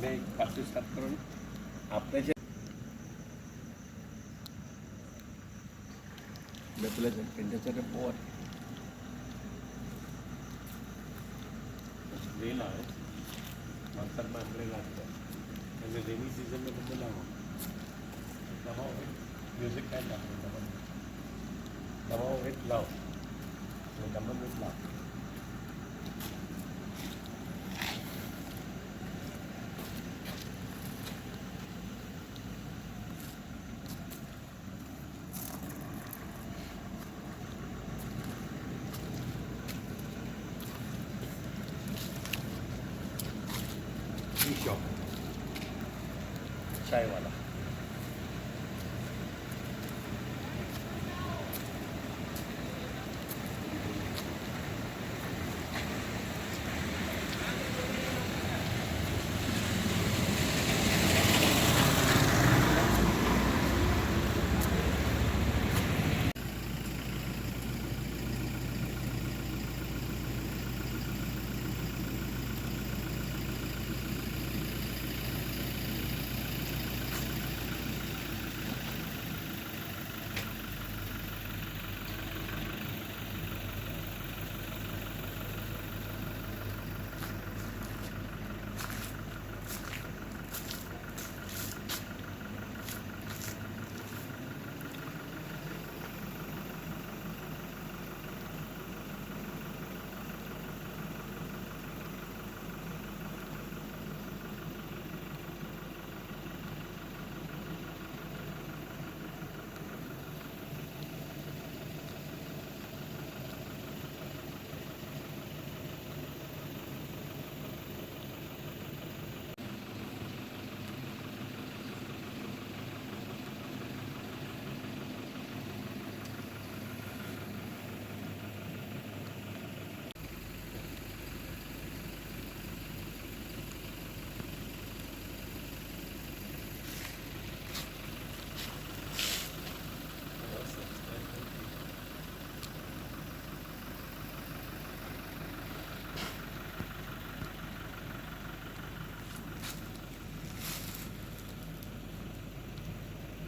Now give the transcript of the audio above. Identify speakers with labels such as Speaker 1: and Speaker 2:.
Speaker 1: બે પાછું સ્ટાર્ટ કરો આપણે છે પેલા કેન્દ્ર પોર વેલ આવે. વરસાદમાં આપણે લાગતો અને રેની સિઝનમાં તો બોલાવો દવાઓ મ્યુઝિક ટાઈમ લાવો દવાઓ એ જ લાવો. અને દમણ 一箱下一碗吧。